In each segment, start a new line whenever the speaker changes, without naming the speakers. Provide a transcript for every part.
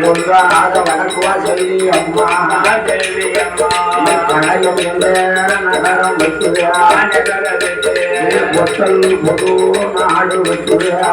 பொல்லாத வடக்குவா சொல்லி அம்மா கடையும் நகரம் வைக்கிறா பொட்டல் பொது நாடு வைக்கிறா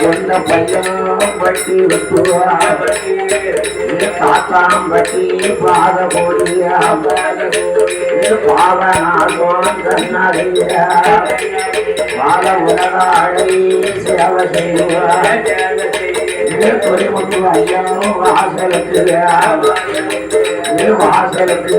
கொண்ட பையனும் பட்டி தாத்தாம் பட்டி பாத கொடியா பாவனாகும் கண்ணறியா பால உலகாழி சேவை செய்வார் குறிமுட்டு ஐயனும் வாசலுக்கு வாசலுக்கு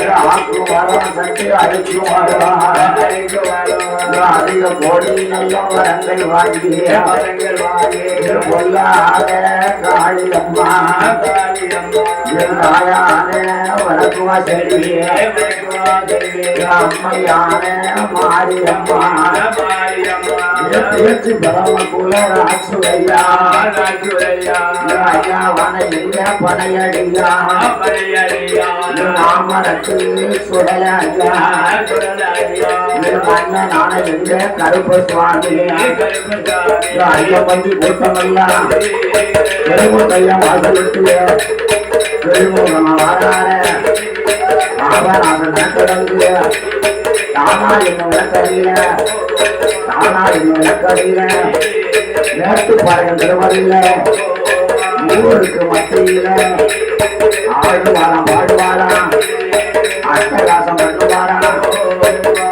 வாராட சக்தி அழைக்கு அதிக கோடி நல்ல வரங்கள் வாங்கிய பொல்லாத காளியம்மா தாயான வடக்குவா செடியே அம்மையான மாரியம்மா பேச்சு பரம குல ராசுரையா பனையடியா மாமரத்து கருப்பு சுவாமி ஐயப்பந்தி கூட்டமெல்லாம் பெருமுகையம் வாசலுக்கு பெருமுகம் வாரார ஆபராதன கிடந்து தானா என்ன விளக்கறியில தானா என்ன விளக்கறியில நேற்று பாளையம் திருவதில்ல ஊருக்கு மத்தியில ஆடுவாராம் பாடுவாராம் அட்டகாசம் பண்ணுவாராம்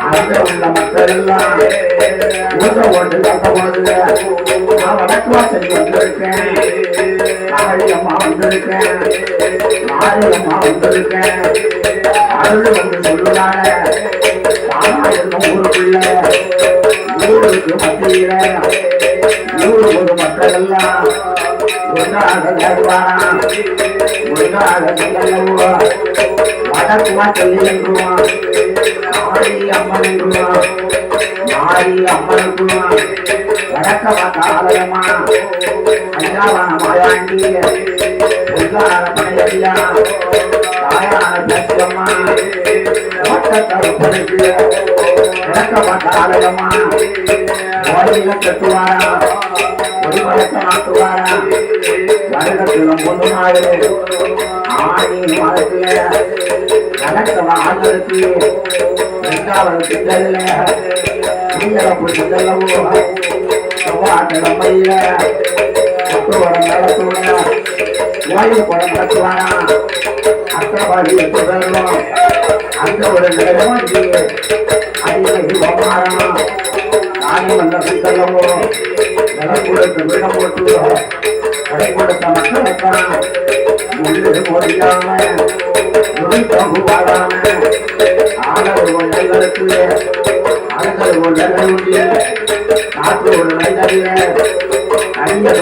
அங்க உள்ள மக்கள் எல்லாம் ஊச ஓட்டு கட்ட போதுங்க நான் வடக்குவாசல் வந்திருக்கேன் காளியம்மா வந்திருக்கேன் மாரியம்மா வந்திருக்கேன் அருள் வந்து சொல்லுவாங்க ஊருக்குள்ள ஊருக்கு மத்தியில ஒன்றாக நேருவாராம் சொல்லி என்றுவான் மாரி அம்மன் என்றுவான் மாரி அம்மன் என்றுவான் வடக்க ஆலயமா அஞ்சாவான மாயாண்டி பொல்லாத பனையடியா தாயான சத்தியம்மா வட்டத்தரப்பனுக்கு வடக்க ஆலயமா கோயில கட்டுவாரா ஒரு வழக்க மாட்டுவாரா வருடத்திலும் பொண்ணு நாடு ஆடி மாதத்துல நடக்க ஆண்களுக்கு ரெண்டாவது திட்டத்துல நீங்களப்பு திட்டலவோ செவ்வாட்டு நம்மையில பத்துவரம் நடத்துவா ஓய்வு படம் நடத்துவானா அக்கபாடி எட்டு பேரும் அந்த ஒரு நிலவரம் அதிக மாறணும் தானே வந்த சித்தல்லவோ நிலக்குழுக்கு வீடம் போட்டு கடை கொடுத்த மக்களுக்கான முள்ளு மொழியாம நுழைத்தகு வாழாம ஆடல் ஒன்றங்களுக்கு அறுதல் ஒன்றங்கள் உண்டு காற்று ஒரு நைதறிய அரிய